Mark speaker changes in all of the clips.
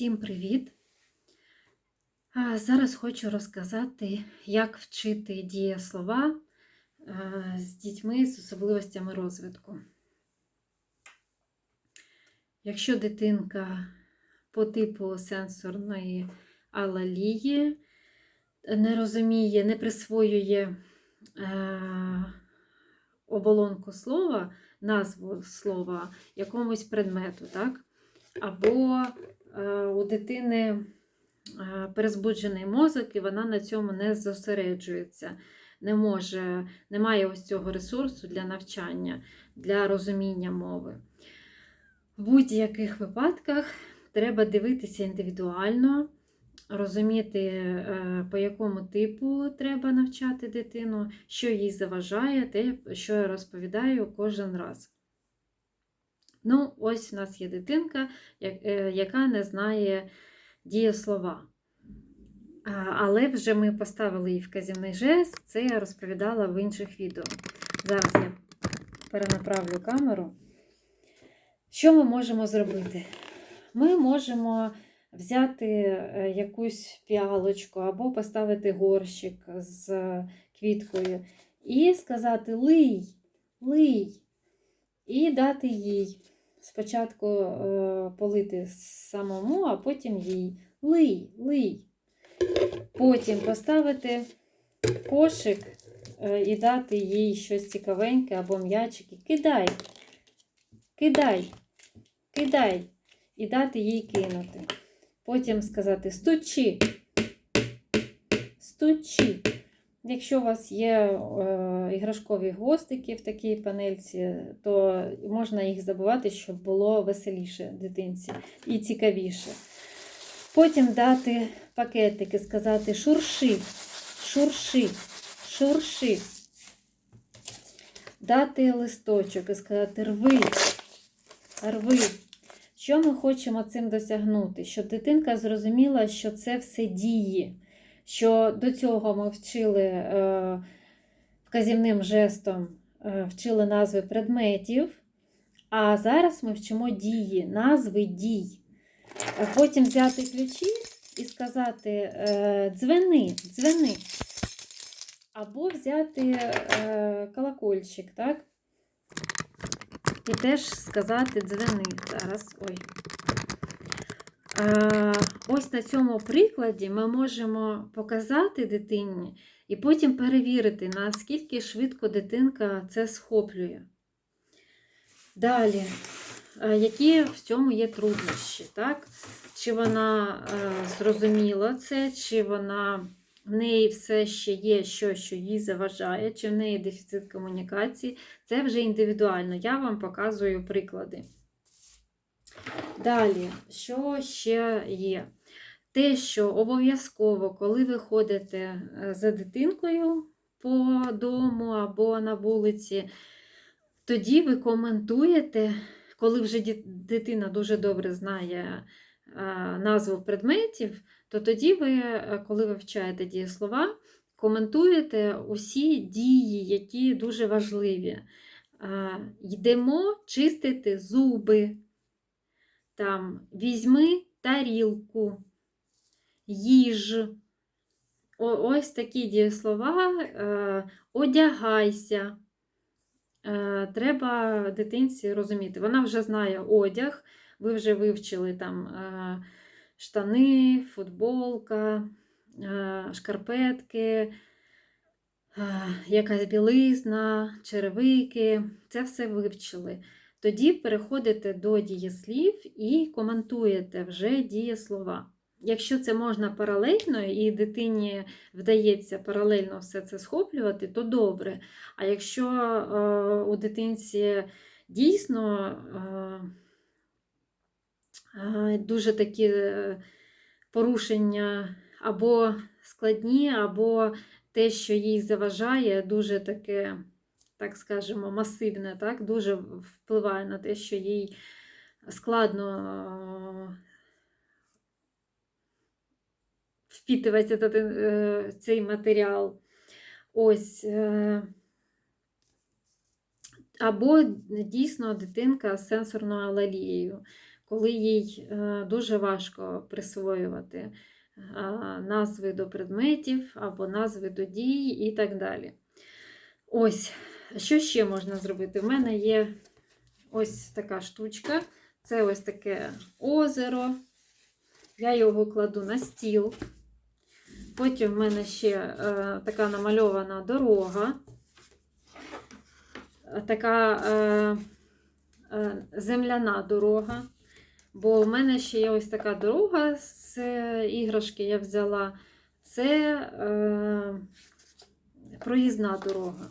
Speaker 1: Всім привіт! Зараз хочу розказати, як вчити дієслова е, з дітьми з особливостями розвитку. Якщо дитинка по типу сенсорної алалії не розуміє, не присвоює е, оболонку слова, назву слова якомусь предмету, так? або у дитини е, перезбуджений мозок, і вона на цьому не зосереджується, не може, не має ось цього ресурсу для навчання, для розуміння мови. В будь-яких випадках треба дивитися індивідуально, розуміти, е, по якому типу треба навчати дитину, що їй заважає, те, що я розповідаю кожен раз. Ну, ось у нас є дитинка, е, яка не знає дієслова. Але вже ми поставили їй вказівний жест, це я розповідала в інших відео. Зараз я перенаправлю камеру. Що ми можемо зробити? Ми можемо взяти е, якусь піалочку або поставити горщик з квіткою і сказати лий, лий, і дати їй спочатку е, полити самому, а потім їй лий, лий. Потім поставити кошик е, і дати їй щось цікавеньке або м'ячики. Кидай, кидай, кидай, і дати їй кинути. Потім сказати стучи, стучи. Якщо у вас є е, іграшкові гвоздики в такій панельці, то можна їх забувати, щоб було веселіше дитинці і цікавіше. Потім дати пакетики, сказати шурши, шурши, шурши. Дати листочок і сказати рви, рви. Що ми хочемо цим досягнути? Щоб дитинка зрозуміла, що це все діє що до цього ми вчили е, вказівним жестом, е, вчили назви предметів, а зараз ми вчимо дії, назви дій. Потім взяти ключі і сказати е, дзвени, дзвени. Або взяти колокольчик, так? І теж сказати дзвени. Зараз. Ой. Ось на цьому прикладі ми можемо показати дитині і потім перевірити, наскільки швидко дитинка це схоплює. Далі, які в цьому є труднощі? так? Чи вона зрозуміла це, чи вона в неї все ще є щось, що їй заважає, чи в неї дефіцит комунікації. Це вже індивідуально. Я вам показую приклади. Далі, що ще є? Те, що обов'язково, коли ви ходите е, за дитинкою по дому або на вулиці, тоді ви коментуєте, коли вже дитина дуже добре знає е, назву предметів, то тоді ви, е, коли ви вивчаєте дієслова, коментуєте усі дії, які дуже важливі. Йдемо чистити зуби там візьми тарілку, їж. Ось такі дієслова, е, одягайся. Е, треба дитинці розуміти. Вона вже знає одяг, ви вже вивчили там е, штани, футболка, шкарпетки, якась білизна, черевики. Це все вивчили. Тоді переходите до дієслів і коментуєте вже дієслова. Якщо це можна паралельно, і дитині вдається паралельно все це схоплювати, то добре. А якщо е, у дитинці дійсно е, е, дуже такі порушення або складні, або те, що їй заважає, дуже таке так скажемо, масивне, так, дуже впливає на те, що їй складно впітувати е, цей матеріал. Ось. Е, або дійсно дитинка з сенсорною алалією. коли їй е, дуже важко присвоювати е, назви до предметів або назви до дій і так далі. Ось, що ще можна зробити? У мене є ось така штучка. Це ось таке озеро. Я його кладу на стіл. Потім в мене ще е, така намальована дорога, така е, е, земляна дорога. Бо в мене ще є ось така дорога з е, іграшки я взяла. Це е, проїзна дорога.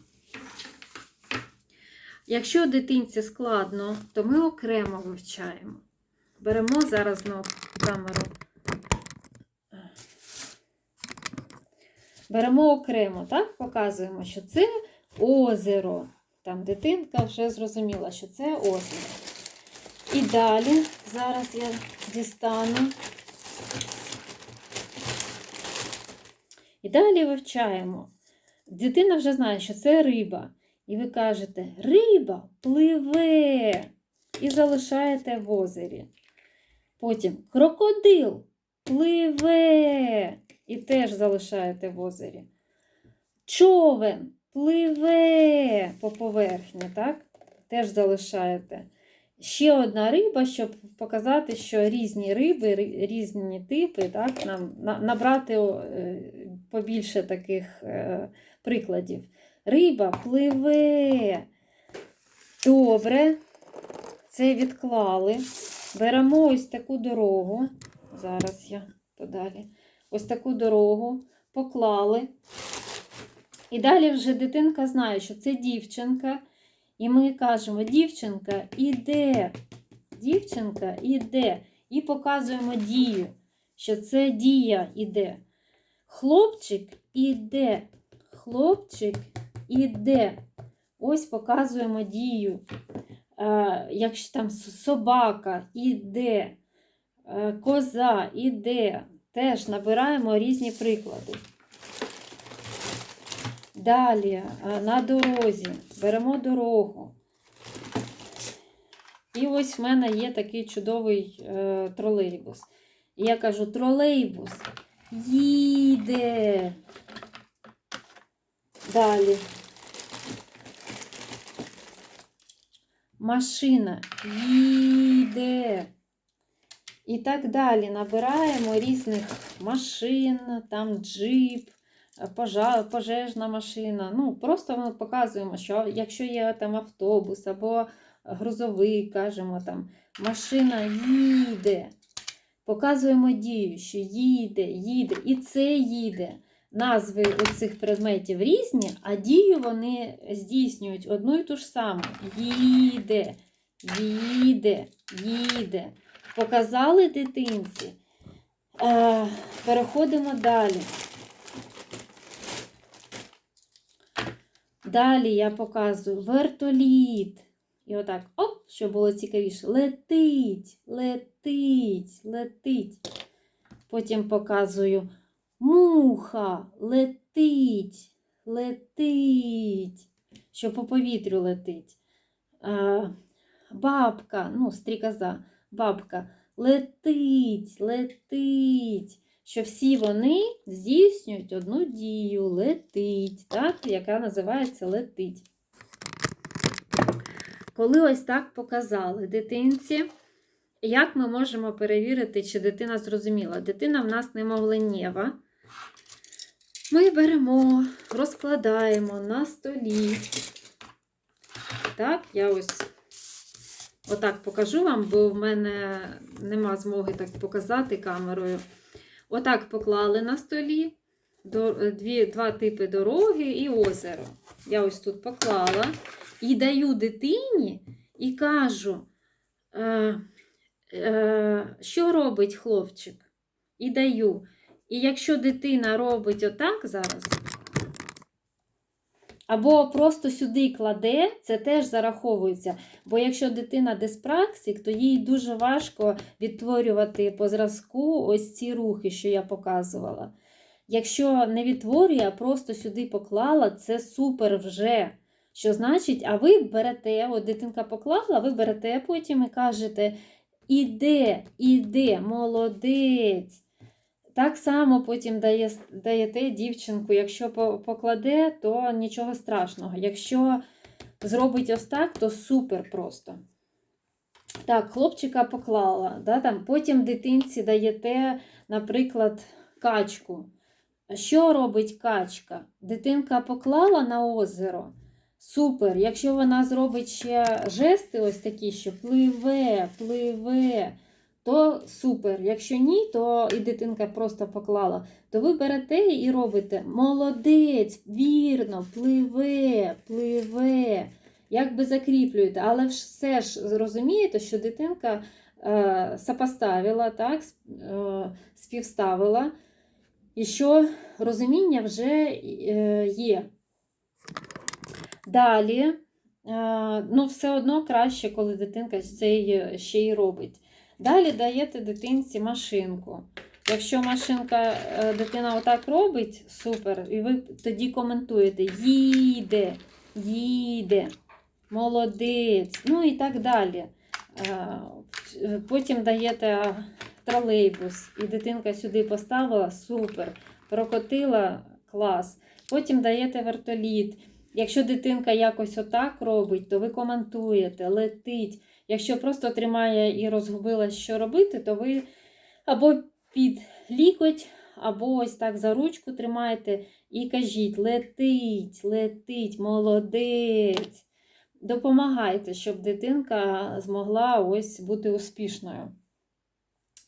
Speaker 1: Якщо дитинці складно, то ми окремо вивчаємо. Беремо зараз знову камеру. Беремо окремо, так? Показуємо, що це озеро. Там дитинка вже зрозуміла, що це озеро. І далі, зараз я дістану. І далі вивчаємо. Дитина вже знає, що це риба. І ви кажете, риба пливе. І залишаєте в озері. Потім крокодил пливе. І теж залишаєте в озері. Човен пливе по поверхні, так? Теж залишаєте. Ще одна риба, щоб показати, що різні риби, різні типи, так? Нам набрати е, побільше таких е, прикладів. Риба пливе. Добре. Це відклали. Беремо ось таку дорогу. Зараз я подалі. Ось таку дорогу поклали. І далі вже дитинка знає, що це дівчинка. І ми кажемо: дівчинка іде. Дівчинка іде. І показуємо дію, що це дія іде. Хлопчик іде. Хлопчик іде. Ось показуємо дію. Е, якщо там собака іде, е, коза іде, теж набираємо різні приклади. Далі е, на дорозі беремо дорогу. І ось в мене є такий чудовий тролейбус. І я кажу: тролейбус їде. Далі. Машина їде. І так далі. Набираємо різних машин, там джип, пожежна машина. Ну, просто ми показуємо, що якщо є там автобус або грузовик, кажемо там, машина їде. Показуємо дію, що їде, їде, і це їде. Назви цих предметів різні, а дію вони здійснюють одну і ту ж саму. Їде, їде, їде. Показали дитинці. Е, переходимо далі. Далі я показую вертоліт. І отак, оп, щоб було цікавіше. Летить, летить, летить. Потім показую муха, летить, летить, що по повітрю летить. Е, бабка, ну, стрікоза, бабка, летить, летить. Що всі вони здійснюють одну дію, летить, так, яка називається летить. Коли ось так показали дитинці, як ми можемо перевірити, чи дитина зрозуміла? Дитина в нас немовленєва. Ми беремо, розкладаємо на столі. Так, я ось отак покажу вам, бо в мене нема змоги так показати камерою. Отак поклали на столі дві, два типи дороги і озеро. Я ось тут поклала і даю дитині і кажу, е, е, що робить хлопчик? І даю. І якщо дитина робить отак зараз, або просто сюди кладе, це теж зараховується. Бо якщо дитина диспраксик, то їй дуже важко відтворювати по зразку ось ці рухи, що я показувала. Якщо не відтворює, а просто сюди поклала, це супер вже. Що значить, а ви берете, от дитинка поклала, ви берете потім і кажете, іде, іде, молодець. Так само потім дає, даєте дівчинку, якщо покладе, то нічого страшного. Якщо зробить ось так, то супер просто. Так, хлопчика поклала. Да, там, потім дитинці даєте, наприклад, качку. Що робить качка? Дитинка поклала на озеро. Супер. Якщо вона зробить ще жести ось такі, що пливе, пливе, то супер. Якщо ні, то і дитинка просто поклала, то ви берете і робите молодець, вірно, пливе, пливе. Якби закріплюєте, але все ж розумієте, що дитинка е, сопоставила, так, е, співставила, і що розуміння вже е, є. Далі, е, ну, все одно краще, коли дитинка це ще й робить. Далі даєте дитинці машинку. Якщо машинка, е, дитина отак робить, супер, і ви тоді коментуєте: їде, їде, молодець, ну і так далі. Е, Потім даєте тролейбус, і дитинка сюди поставила, супер, прокотила клас. Потім даєте вертоліт. Якщо дитинка якось отак робить, то ви коментуєте, летить. Якщо просто тримає і розгубила, що робити, то ви або під лікоть, або ось так за ручку тримаєте і кажіть: летить, летить, молодець. Допомагайте, щоб дитинка змогла ось бути успішною.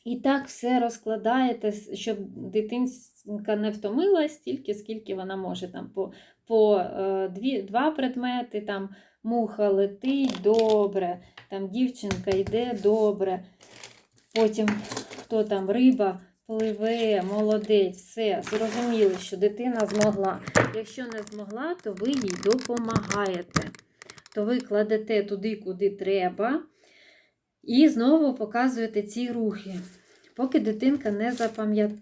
Speaker 1: І так все розкладаєте, щоб дитинка не втомилась стільки, скільки вона може. Там по, по е, дві, два предмети, там муха летить добре, там дівчинка йде добре. Потім хто там риба пливе, молодець, все, зрозуміли, що дитина змогла. Якщо не змогла, то ви їй допомагаєте. То ви кладете туди, куди треба, і знову показуєте ці рухи. Поки дитинка не запам'ятає.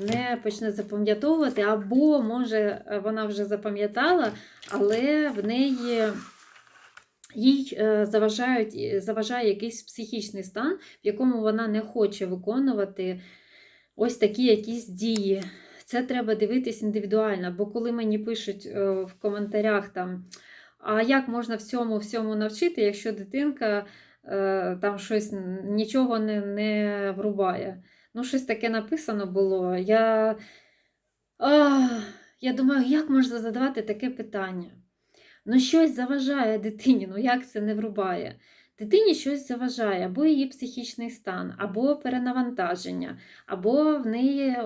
Speaker 1: Не почне запам'ятовувати, або, може, е, вона вже запам'ятала, але в неї їй е, заважають, е, заважає якийсь психічний стан, в якому вона не хоче виконувати ось такі якісь дії. Це треба дивитись індивідуально, бо коли мені пишуть е, в коментарях там, а як можна всьому всьому навчити, якщо дитинка там щось нічого не, не врубає. Ну, щось таке написано було. Я, а, я думаю, як можна задавати таке питання? Ну, щось заважає дитині, ну як це не врубає? Дитині щось заважає, або її психічний стан, або перенавантаження, або в неї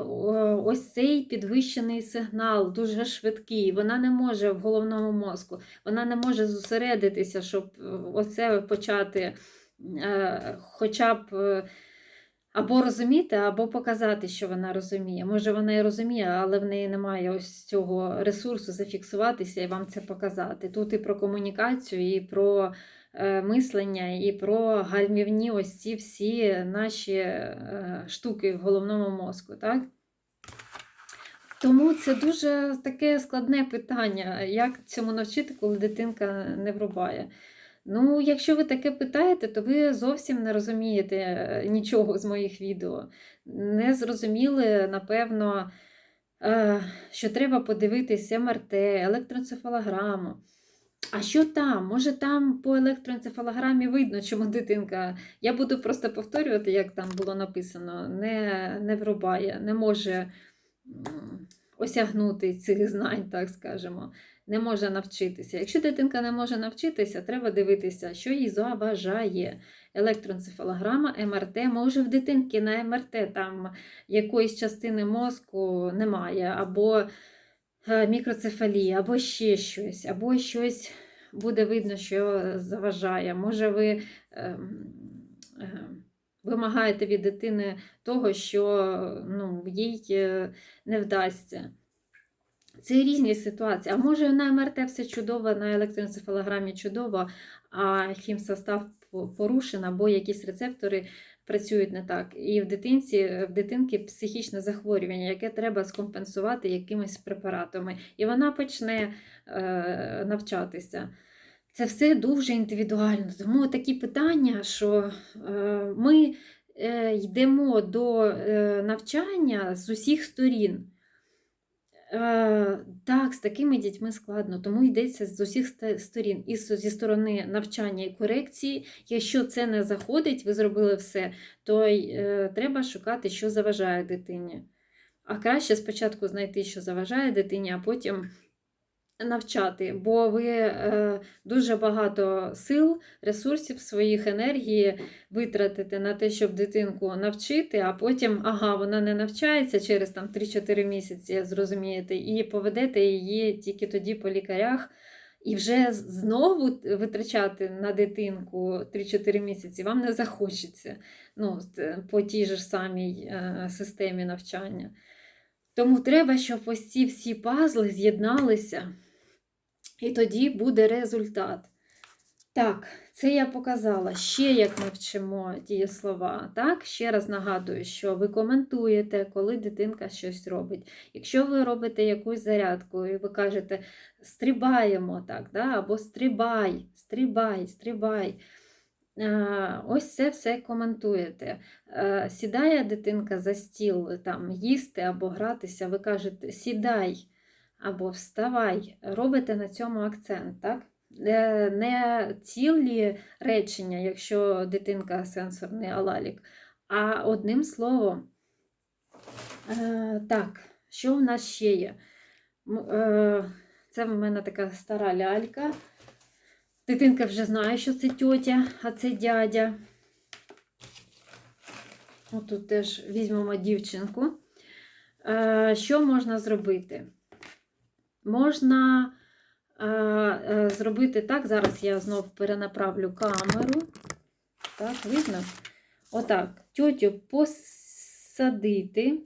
Speaker 1: ось цей підвищений сигнал, дуже швидкий. Вона не може в головному мозку, вона не може зосередитися, щоб е, оце почати е, хоча б. Або розуміти, або показати, що вона розуміє. Може, вона і розуміє, але в неї немає ось цього ресурсу зафіксуватися і вам це показати. Тут і про комунікацію, і про е, мислення, і про гальмівні ось ці всі наші е, штуки в головному мозку. Так? Тому це дуже таке складне питання, як цьому навчити, коли дитинка не врубає. Ну, якщо ви таке питаєте, то ви зовсім не розумієте е, нічого з моїх відео. Не зрозуміли, напевно, е, що треба подивитись МРТ, електроенцефалограму. А що там? Може, там по електроенцефалограмі видно, чому дитинка. Я буду просто повторювати, як там було написано, не, не врубає, не може осягнути цих знань, так скажемо не може навчитися. Якщо дитинка не може навчитися, треба дивитися, що їй заважає. Електроенцефалограма, МРТ, може в дитинки на МРТ там якоїсь частини мозку немає, або е, мікроцефалія, або ще щось, або щось буде видно, що заважає. Може, ви ем, е, вимагаєте від дитини того, що ну, їй е, не вдасться. Це різні ситуації. А може на МРТ все чудово, на електроенцефалограмі чудово, а хімсостав порушений, або якісь рецептори працюють не так. І в дитинці, в дитинки психічне захворювання, яке треба скомпенсувати якимись препаратами. І вона почне е, навчатися. Це все дуже індивідуально. Тому такі питання, що е, ми е, йдемо до е, навчання з усіх сторін. Е, Так, з такими дітьми складно, тому йдеться з усіх сторін. І зі сторони навчання і корекції. Якщо це не заходить, ви зробили все, то е, треба шукати, що заважає дитині. А краще спочатку знайти, що заважає дитині, а потім навчати, бо ви е, дуже багато сил, ресурсів своїх енергії витратите на те, щоб дитинку навчити, а потім, ага, вона не навчається через там 3-4 місяці, зрозумієте, і поведете її тільки тоді по лікарях. І вже знову витрачати на дитинку 3-4 місяці вам не захочеться ну, по тій ж самій е, системі навчання. Тому треба, щоб ось ці всі пазли з'єдналися, і тоді буде результат. Так, це я показала. Ще як ми вчимо дієслова. Так, ще раз нагадую, що ви коментуєте, коли дитинка щось робить. Якщо ви робите якусь зарядку і ви кажете стрибаємо так, да? або стрибай, стрибай, стрибай. Ось це все коментуєте. Е, Сідає дитинка за стіл там їсти або гратися, ви кажете сідай або вставай, робите на цьому акцент, так? Не цілі речення, якщо дитинка сенсорний алалік, а одним словом. Е, Так, що в нас ще є? Е, Це в мене така стара лялька. Дитинка вже знає, що це тьотя, а це дядя. Отут теж візьмемо дівчинку. Е, Що можна зробити? Можна е, е, зробити так, зараз я знов перенаправлю камеру. Так, видно? Отак, тьотю посадити.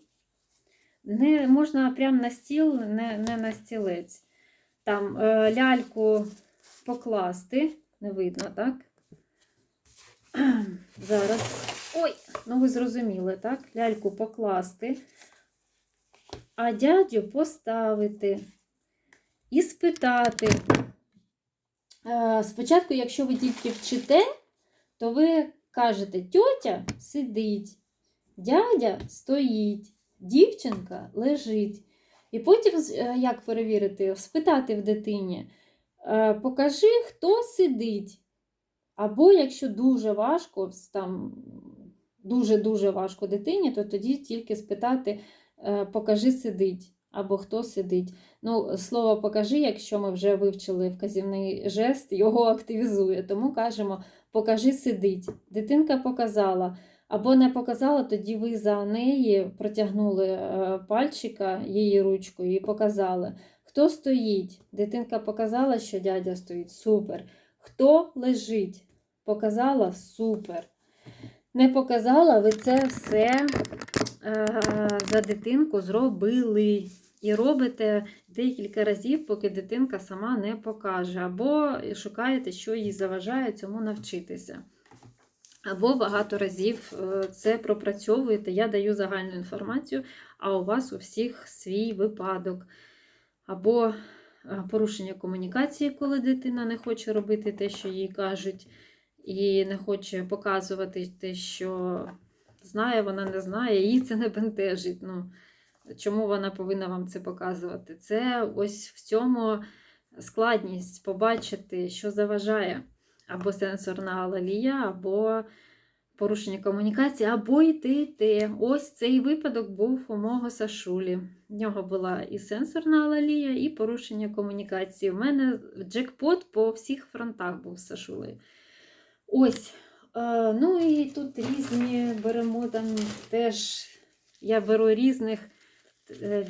Speaker 1: Не, можна прямо на стіл, не, не на стілець. Там е, ляльку покласти, не видно, так? Зараз. Ой, ну ви зрозуміли, так? Ляльку покласти, а дядю поставити і спитати. Е, Спочатку, якщо ви тільки вчите, то ви кажете, тьотя сидить, дядя стоїть, дівчинка лежить. І потім, е, як перевірити, спитати в дитині, е, покажи, хто сидить. Або якщо дуже важко, там дуже-дуже важко дитині, то тоді тільки спитати, покажи сидить, або хто сидить. Ну, слово покажи, якщо ми вже вивчили вказівний жест, його активізує. Тому кажемо покажи сидить. Дитинка показала. Або не показала, тоді ви за неї протягнули е, пальчика її ручкою і показали. Хто стоїть? Дитинка показала, що дядя стоїть. Супер. Хто лежить? Показала супер. Не показала, ви це все е, за дитинку зробили. І робите декілька разів, поки дитинка сама не покаже. Або шукаєте, що їй заважає цьому навчитися. Або багато разів е, це пропрацьовуєте. Я даю загальну інформацію, а у вас у всіх свій випадок. Або е, порушення комунікації, коли дитина не хоче робити те, що їй кажуть, і не хоче показувати те, що знає, вона не знає, їй це не бентежить. Ну, чому вона повинна вам це показувати? Це ось в цьому складність побачити, що заважає. Або сенсорна алалія, або порушення комунікації, або й те, і те. Ось цей випадок був у мого Сашулі. В нього була і сенсорна алалія, і порушення комунікації. У мене джекпот по всіх фронтах був з Сашулею. Ось. Е, ну і тут різні беремо там теж. Я беру різних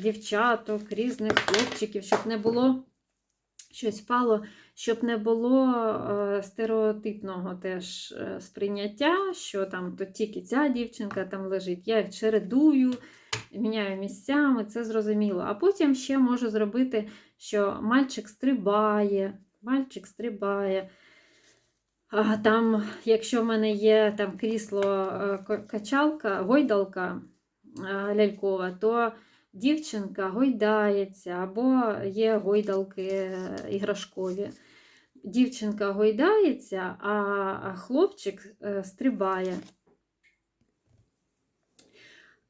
Speaker 1: дівчаток, різних хлопчиків, щоб не було щось впало, щоб не було е, стереотипного теж е, сприйняття, що там то тільки ця дівчинка там лежить. Я їх чередую, міняю місцями, це зрозуміло. А потім ще можу зробити, що мальчик стрибає, мальчик стрибає. А там, якщо в мене є там крісло е, ка- качалка, гойдалка е, лялькова, то дівчинка гойдається, або є гойдалки е, іграшкові. дівчинка гойдається, а хлопчик е, стрибає.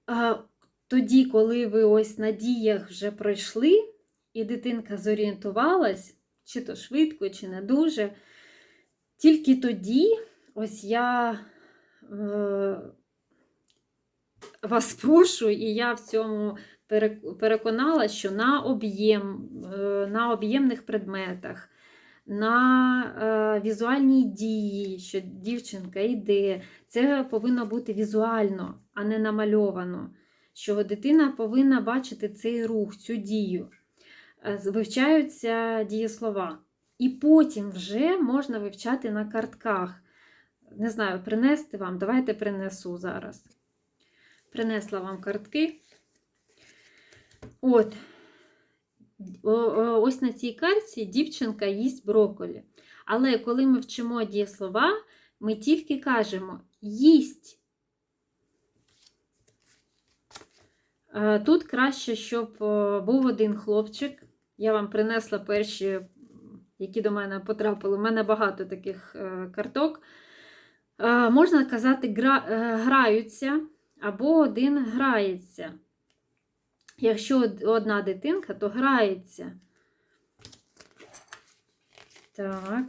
Speaker 1: А тоді, коли ви ось на діях вже пройшли, і дитинка зорієнтувалась, чи то швидко, чи не дуже, тільки тоді ось я е, вас прошу, і я в цьому переконала, що на об'єм, е, на об'ємних предметах, на е, візуальній дії, що дівчинка йде, це повинно бути візуально, а не намальовано. Що дитина повинна бачити цей рух, цю дію. Е, Вивчаються дієслова. І потім вже можна вивчати на картках. Не знаю, принести вам, давайте принесу зараз. Принесла вам картки. От, ось на цій карті дівчинка їсть брокколі. Але коли ми вчимо дієслова, ми тільки кажемо їсть. Тут краще, щоб був один хлопчик. Я вам принесла перші, які до мене потрапили. У мене багато таких е, карток. Можна казати, граються або один грається. Якщо одна дитинка, то грається. Так.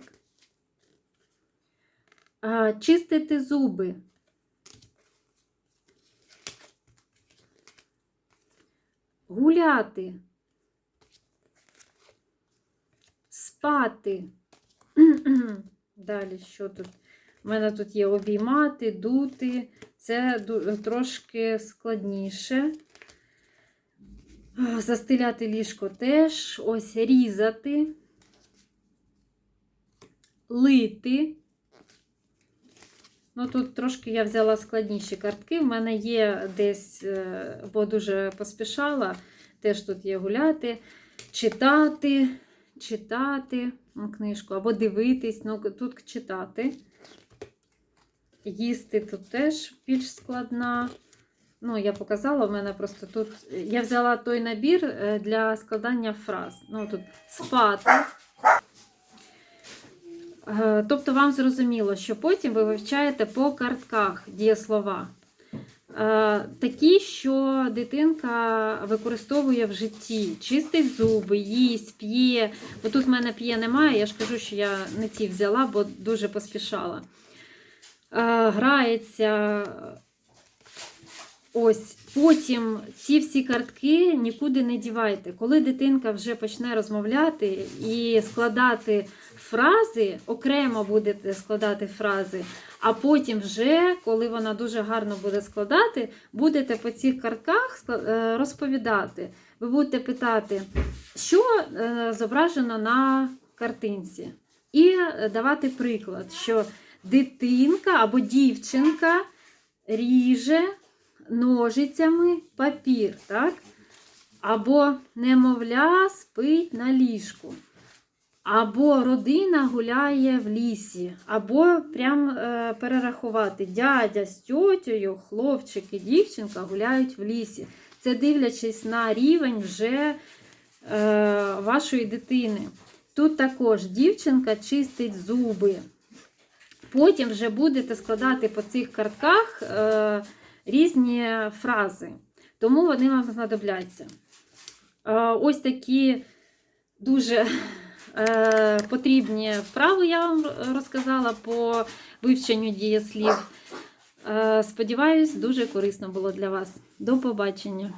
Speaker 1: А, Чистити зуби. Гуляти. Спати. Далі що тут? У мене тут є обіймати, дути. Це трошки складніше. Застеляти ліжко теж, ось різати, лити. Ну, тут трошки я взяла складніші картки. В мене є десь, е, бо дуже поспішала, теж тут є гуляти, читати, читати ну, книжку, або дивитись, ну, тут читати. Їсти тут теж більш складна. Ну, я показала, в мене просто тут. Я взяла той набір е, для складання фраз. Ну, тут спати. Е, тобто, вам зрозуміло, що потім ви вивчаєте по картках дієслова. Е, такі, що дитинка використовує в житті, чистить зуби, їсть, п'є. Бо тут в мене п'є немає, я ж кажу, що я не ті взяла, бо дуже поспішала. Грається. Ось потім ці всі картки нікуди не дівайте. Коли дитинка вже почне розмовляти і складати фрази, окремо будете складати фрази, а потім, вже, коли вона дуже гарно буде складати, будете по цих картках е, розповідати. Ви будете питати, що е, зображено на картинці. І давати приклад, що дитинка або дівчинка ріже ножицями папір, так? Або немовля спить на ліжку. Або родина гуляє в лісі, або прям е, перерахувати дядя з тьотєю, хлопчик і дівчинка гуляють в лісі. Це дивлячись на рівень вже е, вашої дитини. Тут також дівчинка чистить зуби. Потім вже будете складати по цих картках. Е, різні фрази, тому вони вам знадобляться. Ось такі дуже е, потрібні вправи я вам розказала по вивченню дієслів. Е, сподіваюсь, дуже корисно було для вас. До побачення!